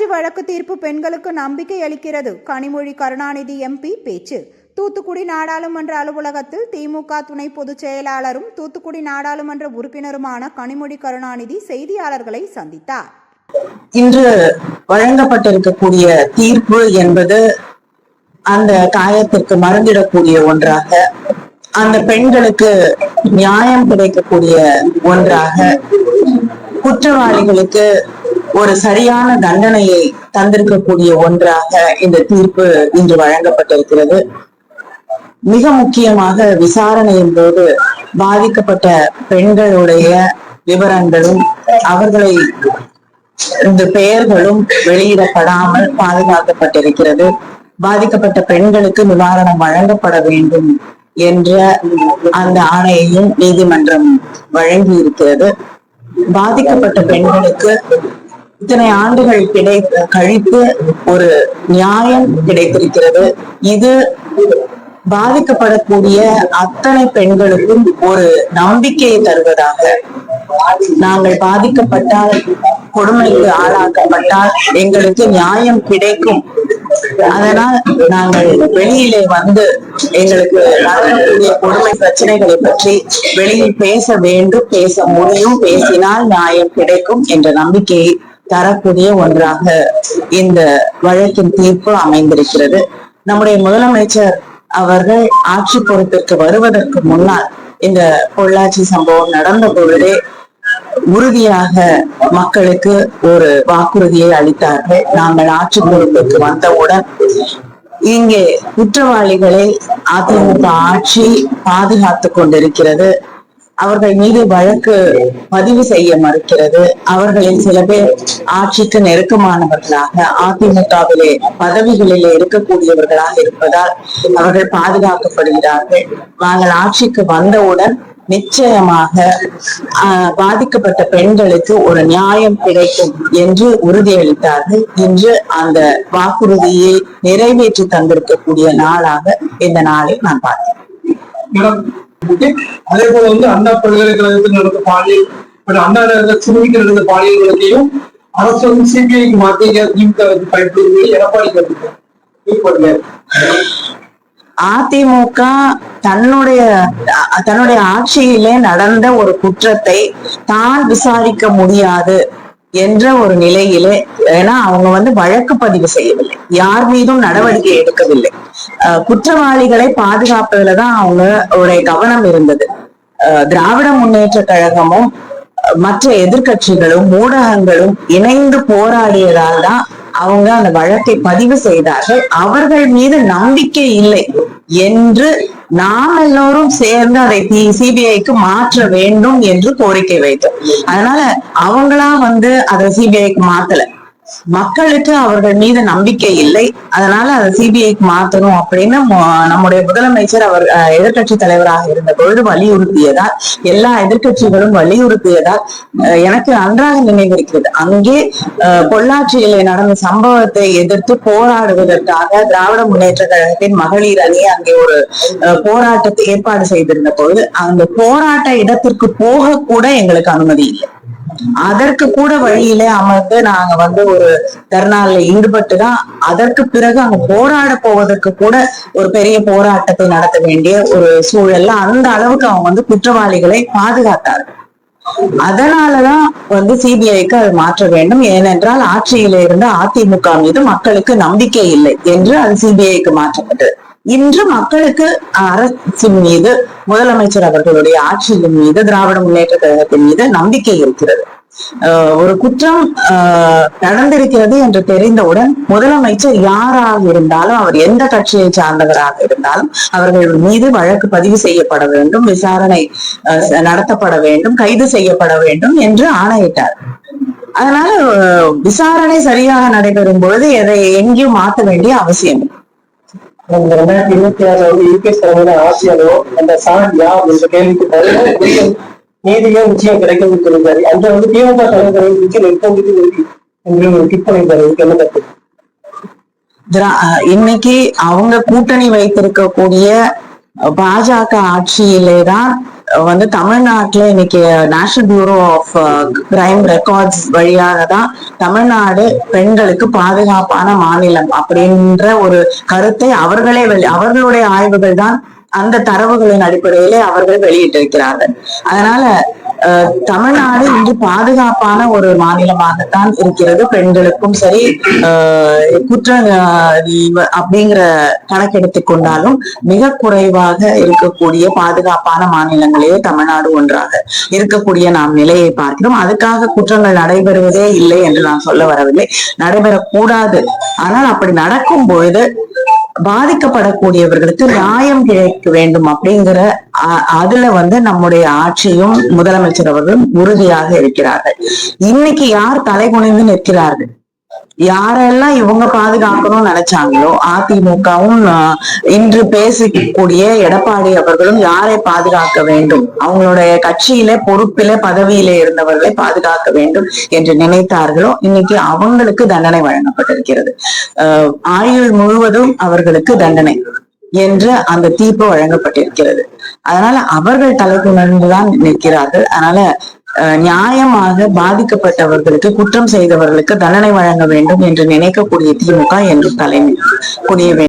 வழக்கு தீர்ப்பு பெண்களுக்கு நம்பிக்கை அளிக்கிறது. கனிமொழி கருணாநிதி எம்பி பேச்சு. தூத்துக்குடி நாடாளுமன்ற அலுவலகத்தில் திமுக துணை பொதுச் செயலாளரும் தூத்துக்குடி நாடாளுமன்ற உறுப்பினருமான கனிமொழி கருணாநிதி செய்தியாளர்களை சந்தித்தார். இன்று வழங்கப்பட்டிருக்கக்கூடிய தீர்ப்பு என்பது அந்த காயத்திற்கு மறந்திடக்கூடிய ஒன்றாக அந்த பெண்களுக்கு நியாயம் கிடைக்கக்கூடிய ஒன்றாக குற்றவாளிகளுக்கு ஒரு சரியான தண்டனையை தந்திருக்கக்கூடிய ஒன்றாக இந்த தீர்ப்பு இன்று வழங்கப்பட்டிருக்கிறது. மிக முக்கியமாக விசாரணையின் போது பாதிக்கப்பட்ட பெண்களுடைய விவரங்களும் அவர்களை இந்த பெயர்களும் வெளியிடப்படாமல் பாதுகாக்கப்பட்டிருக்கிறது. பாதிக்கப்பட்ட பெண்களுக்கு நிவாரணம் வழங்கப்பட வேண்டும் என்ற அந்த ஆணையையும் நீதிமன்றம் வழங்கி இருக்கிறது பாதிக்கப்பட்ட பெண்களுக்கு இத்தனை ஆண்டுகள் கிடை கழித்து ஒரு நியாயம் கிடைத்திருக்கிறது. இது பாதிக்கப்படக்கூடிய அத்தனை பெண்களுக்கும் ஒரு நம்பிக்கையை தருவதாக. நாங்கள் பாதிக்கப்பட்டால் கொடுமைக்கு ஆளாக்கப்பட்டால் எங்களுக்கு நியாயம் கிடைக்கும். அதனால் நாங்கள் வெளியிலே வந்து எங்களுக்கு நடக்கக்கூடிய கொடுமை பிரச்சனைகளை பற்றி வெளியில் பேச வேண்டும் பேச முடியும் பேசினால் நியாயம் கிடைக்கும் என்ற நம்பிக்கையை தரக்கூடிய ஒன்றாக இந்த வழக்கின் தீர்ப்பு அமைந்திருக்கிறது. நம்முடைய முதலமைச்சர் அவர்கள் ஆட்சி பொறுப்பிற்கு வருவதற்கு முன்னால் இந்த பொள்ளாச்சி சம்பவம் நடந்த பொழுதே உறுதியாக மக்களுக்கு ஒரு வாக்குறுதியை அளித்தார்கள். நாங்கள் ஆட்சி பொறுப்புக்கு வந்தவுடன் இங்கே குற்றவாளிகளை அதிமுக ஆட்சி பாதுகாத்துக் கொண்டிருக்கிறது. அவர்கள் மீது வழக்கு பதிவு செய்ய மறுக்கிறது. அவர்களில் சில பேர் ஆட்சிக்கு நெருக்கமானவர்களாக அதிமுகவிலே பதவிகளிலே இருக்கக்கூடியவர்களாக இருப்பதால் அவர்கள் பாதுகாக்கப்படுகிறார்கள். நாங்கள் ஆட்சிக்கு வந்தவுடன் நிச்சயமாக பாதிக்கப்பட்ட பெண்களுக்கு ஒரு நியாயம் கிடைக்கும் என்று உறுதியளித்தார்கள். இன்று அந்த வாக்குறுதியை நிறைவேற்றி தந்திருக்கக்கூடிய நாளாக இந்த நாளை நான் பார்த்தேன் அதே போல வந்து அண்ணா பல்கலைக்கழகத்தில் நடந்த பாலியல் அண்ணா நகர் சிறுமிக்கு நடந்த பாலியல் வழக்கையும் அரசு வந்து சிபிஐக்கு மாற்றி திமுக பயன்படுத்தி எடப்பாடி கருத்து அதிமுக தன்னுடைய தன்னுடைய ஆட்சியிலே நடந்த ஒரு குற்றத்தை தான் விசாரிக்க முடியாது. என்ற ஒரு நிலையிலே ஏன்னா அவங்க வந்து வழக்கு பதிவு செய்யவில்லை. யார் மீதும் நடவடிக்கை எடுக்கவில்லை. குற்றவாளிகளை பாதுகாப்பதுலதான் அவங்க உடைய கவனம் இருந்தது. திராவிட முன்னேற்ற கழகமும் மற்ற எதிர்கட்சிகளும் ஊடகங்களும் இணைந்து போராடியதால் தான் அவங்க அந்த வழக்கை பதிவு செய்தார்கள். அவர்கள் மீது நம்பிக்கை இல்லை என்று நாம் எல்லோரும் சேர்ந்து அதை சிபிஐக்கு மாற்ற வேண்டும் என்று கோரிக்கை வைத்தோம். அதனால அவங்களா வந்து அதை சிபிஐக்கு மாத்தல. மக்களுக்கு அவர்கள் மீது நம்பிக்கை இல்லை. அதனால அதை சிபிஐக்கு மாத்தணும் அப்படின்னு நம்முடைய முதலமைச்சர் அவர் எதிர்கட்சி தலைவராக இருந்த பொழுது வலியுறுத்தியதால் எல்லா எதிர்க்கட்சிகளும் வலியுறுத்தியதால் எனக்கு நன்றாக நினைவிருக்கிறது. அங்கே அஹ், பொள்ளாச்சியிலே நடந்த சம்பவத்தை எதிர்த்து போராடுவதற்காக திராவிட முன்னேற்ற கழகத்தின் மகளிர் அணி அங்கே ஒரு போராட்டத்தை ஏற்பாடு செய்திருந்த பொழுது அந்த போராட்ட இடத்திற்கு போக கூட எங்களுக்கு அனுமதி இல்லை. அதற்கு கூட வழியில அமர்ந்து நாங்க வந்து ஒரு தர்ணால ஈடுபட்டு தான் அதற்கு பிறகு அங்க போராட போவதற்கு கூட ஒரு பெரிய போராட்டத்தை நடத்த வேண்டிய ஒரு சூழல்ல அந்த அளவுக்கு அவங்க வந்து குற்றவாளிகளை பாதுகாத்தார். அதனாலதான் வந்து சிபிஐக்கு அது மாற்ற வேண்டும். ஏனென்றால் ஆட்சியில இருந்த அதிமுக மீது மக்களுக்கு நம்பிக்கை இல்லை என்று அது சிபிஐக்கு மாற்றப்பட்டது. இன்று மக்களுக்கு அரசின் மீது முதலமைச்சர் அவர்களுடைய ஆட்சியின் மீது திராவிட முன்னேற்ற கழகத்தின் மீது நம்பிக்கை இருக்கிறது ஒரு குற்றம் நடந்திருக்கிறது என்று தெரிந்தவுடன் முதலமைச்சர் யாராக இருந்தாலும் அவர் எந்த கட்சியை சார்ந்தவராக இருந்தாலும் அவர்கள் மீது வழக்கு பதிவு செய்யப்பட வேண்டும் விசாரணை நடத்தப்பட வேண்டும் கைது செய்யப்பட வேண்டும் என்று ஆணையிட்டார் அதனால விசாரணை சரியாக நடைபெறும் பொழுது எதை எங்கேயும் மாற்ற வேண்டிய அவசியம் இல்லை. இந்த ரெண்டாயிரத்தி இருபத்தி ஆறுல வந்து யூபிஎஸ் தலைமையில ஆசியாலோ அந்த சாண்டியா அப்படின்ற கேள்விக்கு பதில் நீதியும் நிச்சயம் கிடைக்கும் சொல்லியிருக்காரு. அந்த வந்து திமுக தலைவர் நிச்சயம் நிற்பது என்று ஒரு கிட் பண்ணியிருக்காரு இதுக்கு என்ன கருத்து இன்னைக்கு அவங்க கூட்டணி வைத்திருக்கக்கூடிய பாஜக ஆட்சியிலே தான் வந்து தமிழ்நாட்டுல இன்னைக்கு National Bureau of Crime Records வழியாக தான் தமிழ்நாடு பெண்களுக்கு பாதுகாப்பான மாநிலம் அப்படின்ற ஒரு கருத்தை அவர்களே வெளி அவர்களுடைய ஆய்வுகள் தான் அந்த தரவுகளின் அடிப்படையிலே அவர்கள் வெளியிட்டிருக்கிறார்கள். அதனால தமிழ்நாடு இன்று பாதுகாப்பான ஒரு மாநிலமாகத்தான் இருக்கிறது. பெண்களுக்கும் சரி குற்ற அப்படிங்கிற கணக்கெடுத்து கொண்டாலும் மிக குறைவாக இருக்கக்கூடிய பாதுகாப்பான மாநிலங்களே தமிழ்நாடு ஒன்றாக இருக்கக்கூடிய நாம் நிலையை பார்க்கிறோம். அதுக்காக குற்றங்கள் நடைபெறுவதே இல்லை என்று நான் சொல்ல வரவில்லை. நடைபெறக்கூடாது. ஆனால் அப்படி நடக்கும் பொழுது பாதிக்கப்படக்கூடியவர்களுக்கு நியாயம் கிடைக்க வேண்டும் அப்படிங்கிற அதுல வந்து நம்முடைய ஆட்சியும் முதலமைச்சர் அவர்களும் உறுதியாக இருக்கிறார்கள். இன்னைக்கு யார் தலைகுனிந்து நிற்கிறார்கள்? யாரெல்லாம் இவங்க பாதுகாக்கணும்னு நினைச்சாங்களோ அதிமுகவும் ஆஹ், இன்று பேசக்கூடிய எடப்பாடி அவர்களும் யாரை பாதுகாக்க வேண்டும்? அவங்களுடைய கட்சியில பொறுப்பில பதவியில இருந்தவர்களை பாதுகாக்க வேண்டும் என்று நினைத்தார்களோ இன்னைக்கு அவங்களுக்கு தண்டனை வழங்கப்பட்டிருக்கிறது. ஆஹ், ஆயுள் முழுவதும் அவர்களுக்கு தண்டனை என்று அந்த தீர்ப்பு வழங்கப்பட்டிருக்கிறது. அதனால அவர்கள் தலைக்குணர்ந்துதான் நிற்கிறார்கள். அதனால நியாயமாக பாதிக்கப்பட்டவர்களுக்கு குற்றம் செய்தவர்களுக்கு தண்டனை வழங்க வேண்டும் என்று நினைக்கக்கூடிய திமுக என்று தலைமை புரிய வேண்டும்